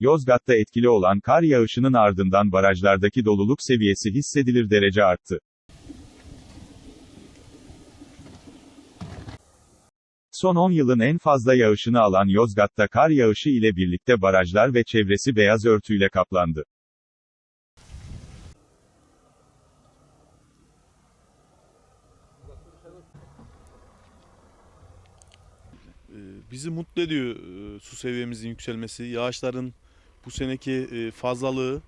Yozgat'ta etkili olan kar yağışının ardından barajlardaki doluluk seviyesi hissedilir derece arttı. Son 10 yılın en fazla yağışını alan Yozgat'ta kar yağışı ile birlikte barajlar ve çevresi beyaz örtüyle kaplandı. Ee, Bizi mutlu ediyor e, su seviyemizin yükselmesi, yağışların bu seneki e, fazlalığı,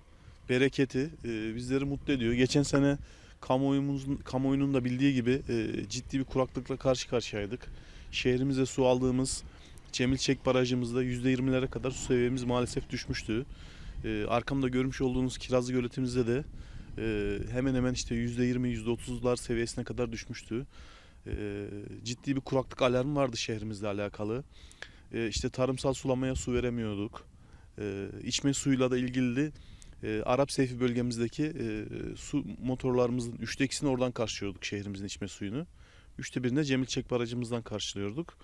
bereketi e, bizleri mutlu ediyor. Geçen sene kamuoyumuzun, kamuoyunun da bildiği gibi e, ciddi bir kuraklıkla karşı karşıyaydık. Şehrimize su aldığımız Cemilçek Barajımızda %20'lere kadar su seviyemiz maalesef düşmüştü. E, Arkamda görmüş olduğunuz Kirazlı Göletimizde de e, hemen hemen işte %20, %30'lar seviyesine kadar düşmüştü. Ciddi bir kuraklık alarmı vardı şehrimizle alakalı. Ee, işte tarımsal sulamaya su veremiyorduk. Ee, içme suyuyla da ilgili e, Arap Seyfi bölgemizdeki e, su motorlarımızın üçte ikisini oradan karşılıyorduk şehrimizin içme suyunu. Üçte birini de Cemilçek Barajımızdan karşılıyorduk.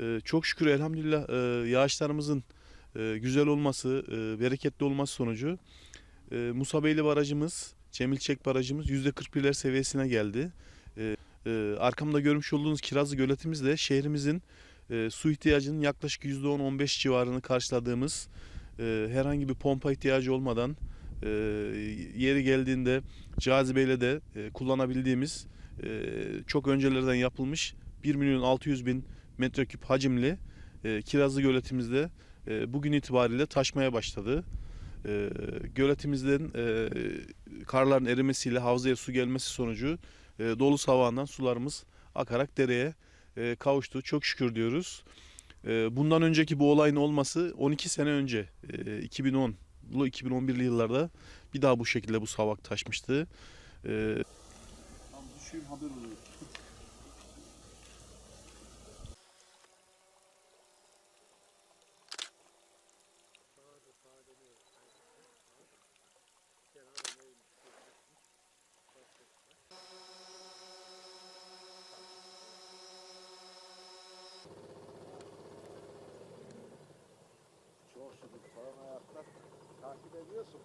Ee, çok şükür elhamdülillah e, yağışlarımızın e, güzel olması, e, bereketli olması sonucu e, Musabeyli Barajımız, Cemilçek Barajımız %41'ler seviyesine geldi. Ee, arkamda görmüş olduğunuz Kirazlı Göletimiz de şehrimizin e, su ihtiyacının yaklaşık %10-15 civarını karşıladığımız e, herhangi bir pompa ihtiyacı olmadan e, yeri geldiğinde cazibeyle de e, kullanabildiğimiz e, çok öncelerden yapılmış 1 milyon 600 bin metreküp hacimli e, Kirazlı Göletimizde e, bugün itibariyle taşmaya başladı. E, göletimizden e, karların erimesiyle havzaya su gelmesi sonucu e, dolu savağından sularımız akarak dereye e, kavuştu. Çok şükür diyoruz. E, bundan önceki bu olayın olması 12 sene önce e, 2010 bu 2011'li yıllarda bir daha bu şekilde bu savak taşmıştı. E, Tam düşeyim haber oluyor. Falan ayaklar takip ediyorsun.